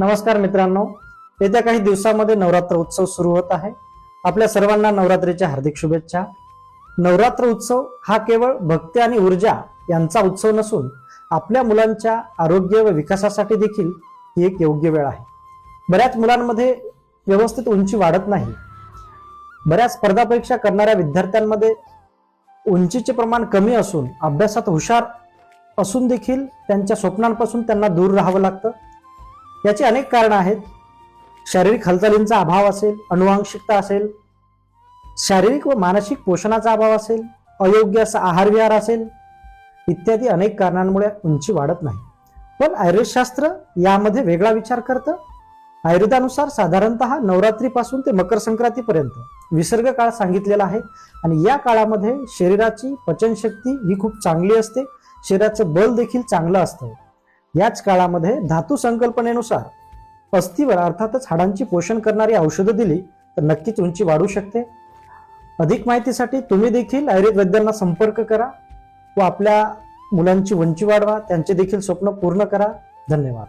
नमस्कार मित्रांनो येत्या काही दिवसामध्ये नवरात्र उत्सव सुरू होत आहे. आपल्या सर्वांना नवरात्रीच्या हार्दिक शुभेच्छा. नवरात्र उत्सव हा केवळ भक्ती आणि ऊर्जा यांचा उत्सव नसून आपल्या मुलांच्या आरोग्य व विकासासाठी देखील ही एक योग्य वेळ आहे. बऱ्याच मुलांमध्ये व्यवस्थित उंची वाढत नाही. बऱ्याच स्पर्धा परीक्षा करणाऱ्या विद्यार्थ्यांमध्ये उंचीचे प्रमाण कमी असून अभ्यासात हुशार असून देखील त्यांच्या स्वप्नांपासून त्यांना दूर राहावं लागतं. याची अनेक कारणं आहेत. शारीरिक हालचालींचा अभाव असेल अनुवांशिकता असेल शारीरिक व मानसिक पोषणाचा अभाव असेल अयोग्य असा आहारविहार असेल इत्यादी अनेक कारणांमुळे उंची वाढत नाही. पण आयुर्वेदशास्त्र यामध्ये वेगळा विचार करतं. आयुर्वेदानुसार साधारणतः नवरात्रीपासून ते मकर संक्रांतीपर्यंत विसर्ग काळ सांगितलेला आहे आणि या काळामध्ये शरीराची पचनशक्ती ही खूप चांगली असते. शरीराचं बल देखील चांगलं असतं. याच काळामध्ये धातू संकल्पनेनुसार अस्थिवर अर्थातच हाडांची पोषण करणारी औषधं दिली तर नक्कीच उंची वाढू शकते. अधिक माहितीसाठी तुम्ही देखील आयुर्वेद वैद्यांना संपर्क करा व आपल्या मुलांची उंची वाढवा. त्यांचे देखील स्वप्न पूर्ण करा. धन्यवाद.